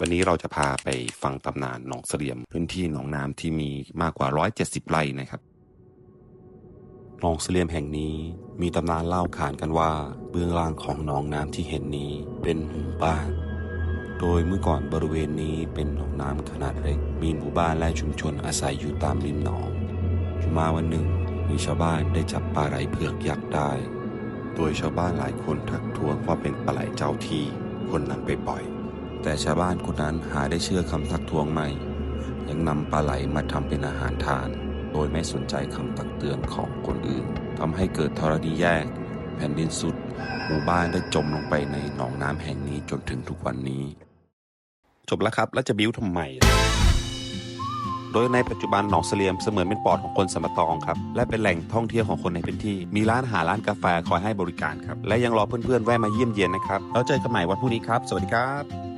วันนี้เราจะพาไปฟังตำนานหนองเสลียม พื้นที่หนองน้ำที่มีมากกว่า 170 ไร่นะครับหนองเสลียมแห่งนี้มีตำนานเล่าขานกันว่า เบื้องล่างของหนองน้ำที่เห็นนี้เป็นหมู่บ้าน โดยเมื่อก่อนบริเวณนี้เป็นหนองน้ำขนาดเล็ก มีหมู่บ้านและชุมชนอาศัยอยู่ตามริมหนองมาวันหนึ่ง มีชาวบ้านได้จับปลาไหลเผือกยักษ์ได้ โดยชาวบ้านหลายคนทักท้วงว่าเป็นปลาไหลเจ้าที่คนนำไปปล่อย แต่ชาวบ้านคนนั้นหาได้เชื่อคำทักท้วงไม่ ยังนำปลาไหลมาทำเป็นอาหารทาน โดยไม่สนใจคำตักเตือนของคนอื่นทำให้เกิดธรณีแยก แผ่นดินสุด หมู่บ้านได้จมลงไปในหนองน้ำแห่งนี้จนถึงทุกวันนี้ จบแล้วครับ แล้วจะบิ้วทำไม โดยในปัจจุบันหนองเสลียมเสมือนเป็นปอดของคนสมตองครับ และเป็นแหล่งท่องเที่ยวของคนในพื้นที่ มีร้านอาหารร้านกาแฟคอยให้บริการครับ และยังรอเพื่อนๆแวะมาเยี่ยมเยียนนะครับ แล้วเจอกันใหม่วันพรุ่งนี้ครับ สวัสดีครับ